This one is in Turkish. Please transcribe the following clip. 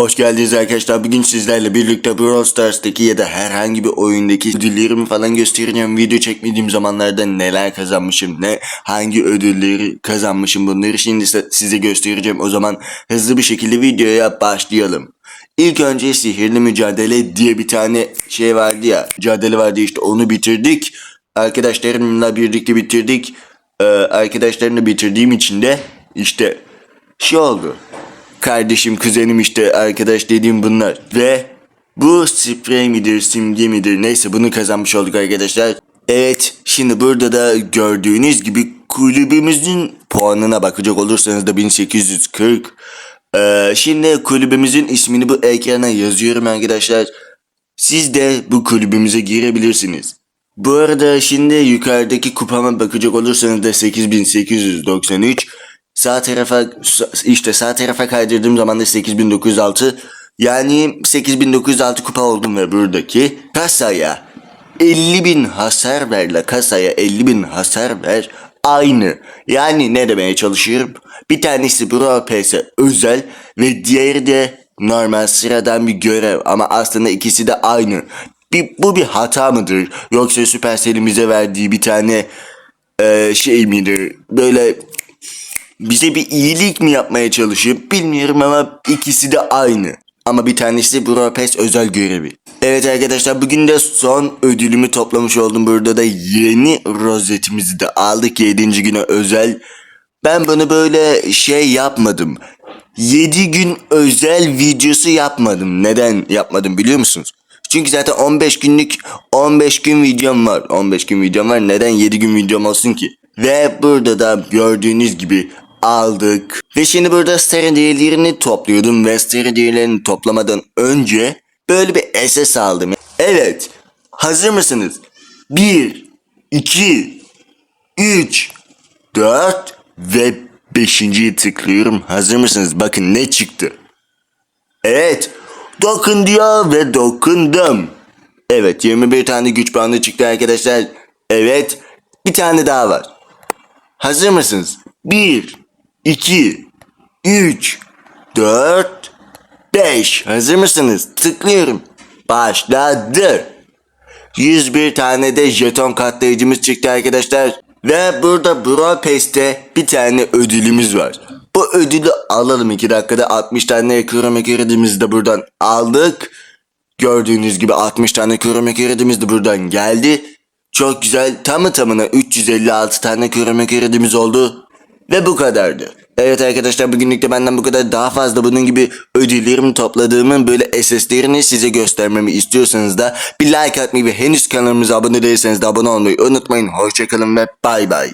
Hoş geldiniz arkadaşlar. Bugün sizlerle birlikte Brawl Stars'taki ya da herhangi bir oyundaki ödüllerimi falan göstereceğim. Video çekmediğim zamanlarda neler kazanmışım, ne hangi ödülleri kazanmışım bunları şimdi size göstereceğim. O zaman hızlı bir şekilde videoya başlayalım. İlk önce sihirli mücadele diye bir tane şey vardı ya. Mücadele vardı işte onu bitirdik. Arkadaşlarımla birlikte bitirdik. Ee, arkadaşlarımla bitirdiğim için de işte şey oldu. Kardeşim, kuzenim işte arkadaş dediğim bunlar. Ve bu sprey midir, simge midir neyse bunu kazanmış olduk arkadaşlar. Evet şimdi burada da gördüğünüz gibi kulübümüzün puanına bakacak olursanız da 1840. Ee, şimdi kulübümüzün ismini bu ekrana yazıyorum arkadaşlar. Siz de bu kulübümüze girebilirsiniz. Bu arada şimdi yukarıdaki kupama bakacak olursanız da 8893. Sağ tarafa işte sağ tarafa kaydırdığım zaman da 8906. Yani 8906 kupa oldum ve buradaki kasaya 50 bin hasar ver la kasaya 50 bin hasar ver aynı. Yani ne demeye çalışıyorum? Bir tanesi Brawl Pass'e özel ve diğeri de normal sıradan bir görev ama aslında ikisi de aynı. Bir, bu bir hata mıdır? Yoksa Supercell'in bize verdiği bir tane eee, şey midir? Böyle bize bir iyilik mi yapmaya çalışıyor bilmiyorum ama ikisi de aynı. Ama bir tanesi Pass özel görevi. Evet arkadaşlar bugün de son ödülümü toplamış oldum. Burada da yeni rozetimizi de aldık 7. güne özel. Ben bunu böyle şey yapmadım. 7 gün özel videosu yapmadım. Neden yapmadım biliyor musunuz? Çünkü zaten 15 günlük 15 gün videom var. 15 gün videom var. Neden 7 gün videom olsun ki? Ve burada da gördüğünüz gibi aldık. Ve şimdi burada star hediyelerini topluyordum ve star hediyelerini toplamadan önce böyle bir SS aldım. Evet. Hazır mısınız? 1 2 3 4 ve 5.yi tıklıyorum. Hazır mısınız? Bakın ne çıktı. Evet. Dokun diyor ve dokundum. Evet 21 tane güç bandı çıktı arkadaşlar. Evet. Bir tane daha var. Hazır mısınız? 1, 2, 3, 4, 5. Hazır mısınız? Tıklıyorum. Başladı. 101 tane de jeton katlayıcımız çıktı arkadaşlar. Ve burada Brawl Pass'te bir tane ödülümüz var. Bu ödülü alalım 2 dakikada 60 tane kromek eridimizi de buradan aldık. Gördüğünüz gibi 60 tane kromek eridimiz de buradan geldi. Çok güzel tamı tamına 356 tane kromek eridimiz oldu. Ve bu kadardı. Evet arkadaşlar bugünlük de benden bu kadar daha fazla bunun gibi ödüllerimi topladığımın böyle SS'lerini size göstermemi istiyorsanız da bir like atmayı ve henüz kanalımıza abone değilseniz de abone olmayı unutmayın. Hoşçakalın ve bay bay.